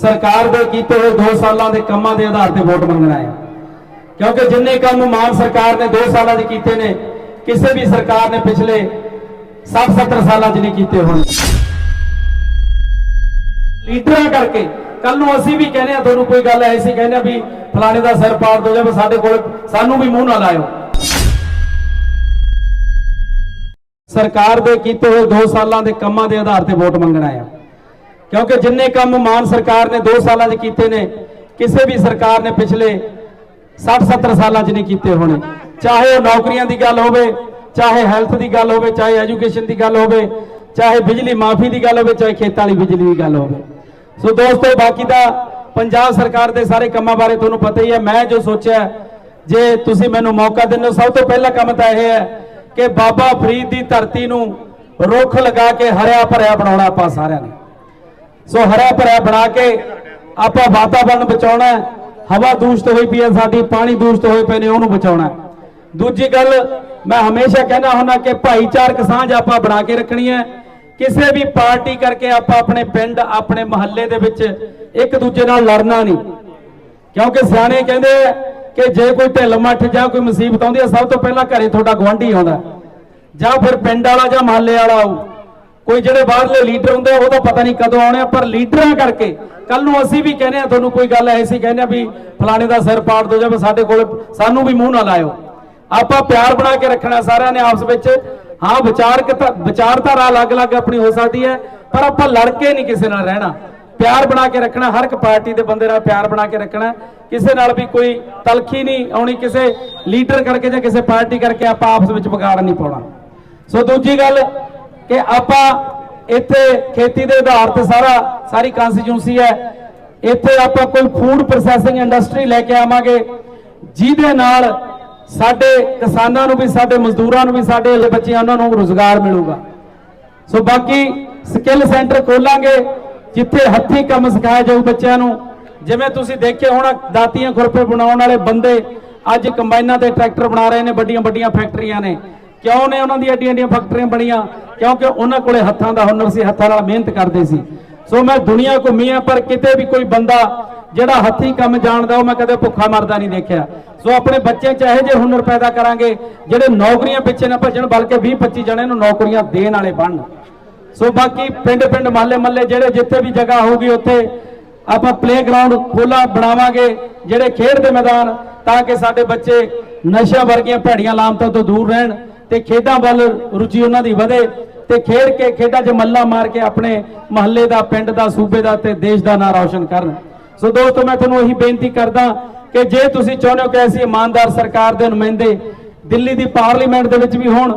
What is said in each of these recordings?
ਸਰਕਾਰ ਦੇ ਕੀਤੇ ਹੋਏ 2 ਸਾਲਾਂ ਦੇ ਕੰਮਾਂ ਦੇ ਆਧਾਰ ਤੇ ਵੋਟ ਮੰਗਣਾ ਹੈ ਕਿਉਂਕਿ ਜਿੰਨੇ ਕੰਮ ਮਾਨ ਸਰਕਾਰ ਨੇ 2 ਸਾਲਾਂ 'ਚ ਕੀਤੇ ਨੇ, ਕਿਸੇ ਵੀ ਸਰਕਾਰ ਨੇ ਪਿਛਲੇ 60-70 ਸਾਲਾਂ 'ਚ ਨਹੀਂ ਕੀਤੇ ਹੋਣ। ਲੀਡਰਾਂ ਕਰਕੇ ਕੱਲ ਨੂੰ ਅਸੀਂ ਵੀ ਕਹਿੰਦੇ ਆ ਤੁਹਾਨੂੰ ਕੋਈ ਗੱਲ ਐਸੀ ਕਹਿੰਦੇ ਆ ਵੀ ਫਲਾਣੇ ਦਾ ਸਿਰ ਪਾੜ ਦੋ ਜਾਵੇ ਸਾਡੇ ਕੋਲ ਸਾਨੂੰ ਵੀ ਮੂੰਹ ਨਾ ਲਾਇਓ। ਸਰਕਾਰ ਦੇ ਕੀਤੇ ਹੋਏ 2 ਸਾਲਾਂ ਦੇ ਕੰਮਾਂ ਦੇ ਆਧਾਰ ਤੇ ਵੋਟ ਮੰਗਣਾ ਹੈ। ਕਿਉਂਕਿ ਜਿੰਨੇ ਕੰਮ ਮਾਨ ਸਰਕਾਰ ਨੇ 2 ਸਾਲਾਂ 'ਚ ਕੀਤੇ ਨੇ, ਕਿਸੇ ਵੀ ਸਰਕਾਰ ਨੇ ਪਿਛਲੇ 60-70 ਸਾਲਾਂ 'ਚ ਨਹੀਂ ਕੀਤੇ ਹੋਣੇ। ਚਾਹੇ ਉਹ ਨੌਕਰੀਆਂ ਦੀ ਗੱਲ ਹੋਵੇ, ਚਾਹੇ ਹੈਲਥ ਦੀ ਗੱਲ ਹੋਵੇ, ਚਾਹੇ ਐਜੂਕੇਸ਼ਨ ਦੀ ਗੱਲ ਹੋਵੇ, ਚਾਹੇ ਬਿਜਲੀ ਮਾਫੀ ਦੀ ਗੱਲ ਹੋਵੇ, ਚਾਹੇ ਖੇਤਾਂ ਵਾਲੀ ਬਿਜਲੀ ਦੀ ਗੱਲ ਹੋਵੇ। ਸੋ ਦੋਸਤੋ, ਬਾਕੀ ਦਾ ਪੰਜਾਬ ਸਰਕਾਰ ਦੇ ਸਾਰੇ ਕੰਮਾਂ ਬਾਰੇ ਤੁਹਾਨੂੰ ਪਤਾ ਹੀ ਹੈ। ਮੈਂ ਜੋ ਸੋਚਿਆ, ਜੇ ਤੁਸੀਂ ਮੈਨੂੰ ਮੌਕਾ ਦਿੰਦੇ ਹੋ, ਸਭ ਤੋਂ ਪਹਿਲਾ ਕੰਮ ਤਾਂ ਇਹ ਹੈ ਕਿ ਬਾਬਾ ਫਰੀਦ ਦੀ ਧਰਤੀ ਨੂੰ ਰੁੱਖ ਲਗਾ ਕੇ ਹਰਿਆ ਭਰਿਆ ਬਣਾਉਣਾ ਆਪਾਂ ਸਾਰਿਆਂ ਨੇ। ਸੋ ਹਰਾ ਭਰਿਆ ਬਣਾ ਕੇ ਆਪਾਂ ਵਾਤਾਵਰਣ ਬਚਾਉਣਾ ਹਵਾ ਦੂਸ਼ਿਤ ਹੋਈ ਪਈ ਹੈ, ਸਾਡੀ ਪਾਣੀ ਦੂਸ਼ਿਤ ਹੋਏ ਪਏ ਨੇ, ਉਹਨੂੰ ਬਚਾਉਣਾ ਦੂਜੀ ਗੱਲ, ਮੈਂ ਹਮੇਸ਼ਾ ਕਹਿੰਦਾ ਹੁੰਦਾ ਕਿ ਭਾਈਚਾਰਕ ਸਾਂਝ ਆਪਾਂ ਬਣਾ ਕੇ ਰੱਖਣੀ ਹੈ। ਕਿਸੇ ਵੀ ਪਾਰਟੀ ਕਰਕੇ ਆਪਾਂ ਆਪਣੇ ਪਿੰਡ, ਆਪਣੇ ਮਹੱਲੇ ਦੇ ਵਿੱਚ ਇੱਕ ਦੂਜੇ ਨਾਲ ਲੜਨਾ ਨਹੀਂ। ਕਿਉਂਕਿ ਸਿਆਣੇ ਕਹਿੰਦੇ ਆ ਕਿ ਜੇ ਕੋਈ ਢਿੱਲ ਮੱਠ ਜਾਂ ਕੋਈ ਮੁਸੀਬਤ ਆਉਂਦੀ ਹੈ, ਸਭ ਤੋਂ ਪਹਿਲਾਂ ਘਰੇ ਤੁਹਾਡਾ ਗਵਾਂਢੀ ਆਉਂਦਾ ਜਾਂ ਫਿਰ ਪਿੰਡ ਵਾਲਾ ਜਾਂ ਮਹੱਲੇ ਵਾਲਾ ਆਊ। ਕੋਈ ਜਿਹੜੇ ਬਾਹਰਲੇ ਲੀਡਰ ਹੁੰਦੇ ਆ ਉਹਦਾ ਪਤਾ ਨਹੀਂ ਕਦੋਂ ਆਉਣੇ ਆ, ਪਰ ਲੀਡਰਾਂ ਕਰਕੇ ਕੱਲ ਨੂੰ ਅਸੀਂ ਵੀ ਕਹਿੰਦੇ ਆ, ਤੁਹਾਨੂੰ ਕੋਈ ਗੱਲ ਐਸੀ ਕਹਿੰਦੇ ਆ ਵੀ ਫਲਾਣੇ ਦਾ ਸਿਰ ਪਾੜ ਦੋ ਜਾਵੇ ਸਾਡੇ ਕੋਲ ਸਾਨੂੰ ਵੀ ਮੂੰਹ ਨਾ ਲਾਇਓ। ਆਪਾਂ ਪਿਆਰ ਬਣਾ ਕੇ ਰੱਖਣਾ ਸਾਰਿਆਂ ਨੇ ਆਪਸ ਵਿੱਚ। ਹਾਂ, ਵਿਚਾਰਕ ਵਿਚਾਰਧਾਰਾ ਅਲੱਗ-ਅਲੱਗ ਆਪਣੀ ਹੋ ਸਕਦੀ ਹੈ, ਪਰ ਆਪਾਂ ਲੜ ਕੇ ਨਹੀਂ ਕਿਸੇ ਨਾਲ ਰਹਿਣਾ। ਪਿਆਰ ਬਣਾ ਕੇ ਰੱਖਣਾ, ਹਰ ਇੱਕ ਪਾਰਟੀ ਦੇ ਬੰਦੇ ਨਾਲ ਪਿਆਰ ਬਣਾ ਕੇ ਰੱਖਣਾ। ਕਿਸੇ ਨਾਲ ਵੀ ਕੋਈ ਤਲਖੀ ਨਹੀਂ ਆਉਣੀ, ਕਿਸੇ ਲੀਡਰ ਕਰਕੇ ਜਾਂ ਕਿਸੇ ਪਾਰਟੀ ਕਰਕੇ ਆਪਾਂ ਆਪਸ ਵਿੱਚ ਵਿਗਾੜ ਨਹੀਂ ਪਾਉਣਾ। ਸੋ ਦੂਜੀ ਗੱਲ ਕਿ ਆਪਾਂ ਇੱਥੇ ਖੇਤੀ ਦੇ ਆਧਾਰ ਤੇ ਸਾਰਾ, ਸਾਰੀ ਕਨਸਟੀਚੂਐਂਸੀ ਹੈ। ਇੱਥੇ ਆਪਾਂ ਕੋਈ ਫੂਡ ਪ੍ਰੋਸੈਸਿੰਗ ਇੰਡਸਟਰੀ ਲੈ ਕੇ ਆਵਾਂਗੇ, ਜਿਹਦੇ ਨਾਲ ਸਾਡੇ ਕਿਸਾਨਾਂ ਨੂੰ ਵੀ, ਸਾਡੇ ਮਜ਼ਦੂਰਾਂ ਨੂੰ ਵੀ, ਸਾਡੇ ਜਿਹੜੇ ਬੱਚੇ ਉਹਨਾਂ ਨੂੰ ਰੋਜ਼ਗਾਰ ਮਿਲੂਗਾ। ਸੋ ਬਾਕੀ ਸਕਿੱਲ ਸੈਂਟਰ ਖੋਲਾਂਗੇ, ਜਿੱਥੇ ਹੱਥੀਂ ਕੰਮ ਸਿਖਾਇਆ ਜਾਊ ਬੱਚਿਆਂ ਨੂੰ। ਜਿਵੇਂ ਤੁਸੀਂ ਦੇਖਿਆ ਹੋਣਾ, ਦਾਤੀਆਂ ਖੁਰਪੇ ਬਣਾਉਣ ਵਾਲੇ ਬੰਦੇ ਅੱਜ ਕੰਬਾਈਨਾਂ ਤੇ ਟਰੈਕਟਰ ਬਣਾ ਰਹੇ ਨੇ ਵੱਡੀਆਂ ਵੱਡੀਆਂ ਫੈਕਟਰੀਆਂ ਨੇ। ਕਿਉਂ ਨੇ ਉਹਨਾਂ ਦੀਆਂ ਐਡੀਆਂ ਏਡੀਆਂ ਫੈਕਟਰੀਆਂ ਬਣੀਆਂ? ਕਿਉਂਕਿ ਉਹਨਾਂ ਕੋਲੇ ਹੱਥਾਂ ਦਾ ਹੁਨਰ ਸੀ, ਹੱਥਾਂ ਨਾਲ ਮਿਹਨਤ ਕਰਦੇ ਸੀ। ਸੋ ਮੈਂ ਦੁਨੀਆ ਘੁੰਮੀ ਆ ਪਰ ਕਿਤੇ ਵੀ ਕੋਈ ਬੰਦਾ ਜਿਹੜਾ ਹੱਥੀਂ ਕੰਮ ਜਾਣਦਾ, ਉਹ ਮੈਂ ਕਦੇ ਭੁੱਖਾ ਮਰਦਾ ਨਹੀਂ ਦੇਖਿਆ। ਸੋ ਆਪਣੇ ਬੱਚਿਆਂ 'ਚ ਇਹੋ ਜਿਹੇ ਹੁਨਰ ਪੈਦਾ ਕਰਾਂਗੇ, ਜਿਹੜੇ ਨੌਕਰੀਆਂ ਪਿੱਛੇ ਨਾ ਭੱਜਣ, ਬਲਕਿ 20 25 ਜਣੇ ਨੂੰ ਨੌਕਰੀਆਂ ਦੇਣ ਵਾਲੇ ਬਣਨ ਸੋ ਬਾਕੀ ਪਿੰਡ ਪਿੰਡ ਮਹੱਲੇ ਮਹੱਲੇ ਜਿਹੜੇ ਜਿੱਥੇ ਵੀ ਜਗ੍ਹਾ ਹੋਊਗੀ, ਉੱਥੇ ਆਪਾਂ ਪਲੇਗਰਾਉਂਡ ਖੋਲਾ ਬਣਾਵਾਂਗੇ, ਜਿਹੜੇ ਖੇਡ ਦੇ ਮੈਦਾਨ, ਤਾਂ ਕਿ ਸਾਡੇ ਬੱਚੇ ਨਸ਼ਿਆਂ ਵਰਗੀਆਂ ਭੈੜੀਆਂ ਲਾਮਤਾਂ ਤੋਂ ਦੂਰ ਰਹਿਣ। ਤੇ ਖੇਡਾਂ ਵੱਲ ਰੁਚੀ ਉਹਨਾਂ ਦੀ ਵਧੇ ਤੇ ਖੇਡ ਕੇ ਖੇਡਾਂ 'ਚ ਮੱਲਾ ਮਾਰ ਕੇ ਆਪਣੇ ਮਹੱਲੇ ਦਾ, ਪਿੰਡ ਦਾ, ਸੂਬੇ ਦਾ ਤੇ ਦੇਸ਼ ਦਾ ਨਾਂ ਰੌਸ਼ਨ ਕਰਨ। ਸੋ ਦੋਸਤੋ, ਮੈਂ ਤੁਹਾਨੂੰ ਇਹੀ ਬੇਨਤੀ ਕਰਦਾ ਕਿ ਜੇ ਤੁਸੀਂ ਚਾਹੁੰਦੇ ਹੋ ਕਿ ਅਸੀਂ ਇਮਾਨਦਾਰ ਸਰਕਾਰ ਦੇ ਨੁਮਾਇੰਦੇ ਦਿੱਲੀ ਦੀ ਪਾਰਲੀਮੈਂਟ ਦੇ ਵਿੱਚ ਵੀ ਹੋਣ,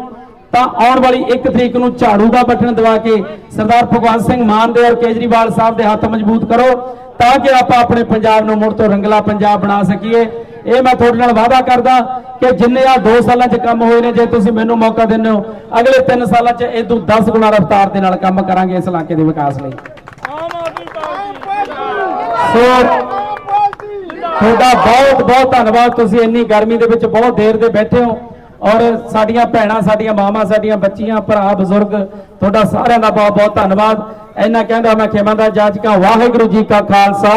ਤਾਂ ਆਉਣ ਵਾਲੀ 1 ਤਰੀਕ ਨੂੰ ਝਾੜੂ ਦਾ ਬਟਨ ਦਵਾ ਕੇ ਸਰਦਾਰ ਭਗਵੰਤ ਸਿੰਘ ਮਾਨ ਦੇ ਔਰ ਕੇਜਰੀਵਾਲ ਸਾਹਿਬ ਦੇ ਹੱਥ ਮਜ਼ਬੂਤ ਕਰੋ, ਤਾਂ ਕਿ ਆਪਾਂ ਆਪਣੇ ਪੰਜਾਬ ਨੂੰ ਮੁੜ ਤੋਂ ਰੰਗਲਾ ਪੰਜਾਬ ਬਣਾ ਸਕੀਏ। ਇਹ ਮੈਂ ਤੁਹਾਡੇ ਨਾਲ ਵਾਅਦਾ ਕਰਦਾ ਕਿ ਜਿੰਨੇ ਆ 2 ਸਾਲਾਂ 'ਚ ਕੰਮ ਹੋਏ ਨੇ ਜੇ ਤੁਸੀਂ ਮੈਨੂੰ ਮੌਕਾ ਦਿੰਦੇ ਹੋ ਅਗਲੇ 3 ਸਾਲਾਂ 'ਚ ਇਹ ਤੋਂ 10 ਗੁਣਾ ਰਫ਼ਤਾਰ ਦੇ ਨਾਲ ਕੰਮ ਕਰਾਂਗੇ ਇਸ ਇਲਾਕੇ ਦੇ ਵਿਕਾਸ ਲਈ। ਸੋ ਤੁਹਾਡਾ ਬਹੁਤ ਬਹੁਤ ਧੰਨਵਾਦ ਤੁਸੀਂ ਇੰਨੀ ਗਰਮੀ ਦੇ ਵਿੱਚ ਬਹੁਤ ਦੇਰ ਦੇ ਬੈਠੇ ਹੋ। ਔਰ ਸਾਡੀਆਂ ਭੈਣਾਂ ਸਾਡੀਆਂ ਮਾਵਾਂ ਸਾਡੀਆਂ ਬੱਚੀਆਂ ਭਰਾ ਬਜ਼ੁਰਗ ਤੁਹਾਡਾ ਸਾਰਿਆਂ ਦਾ ਬਹੁਤ ਬਹੁਤ ਧੰਨਵਾਦ। ਇੰਨਾ ਕਹਿੰਦਾ ਮੈਂ ਖੇਮਾ ਦਾ ਜਾਜਕਾ ਵਾਹਿਗੁਰੂ ਜੀ ਕਾ ਖਾਲਸਾ।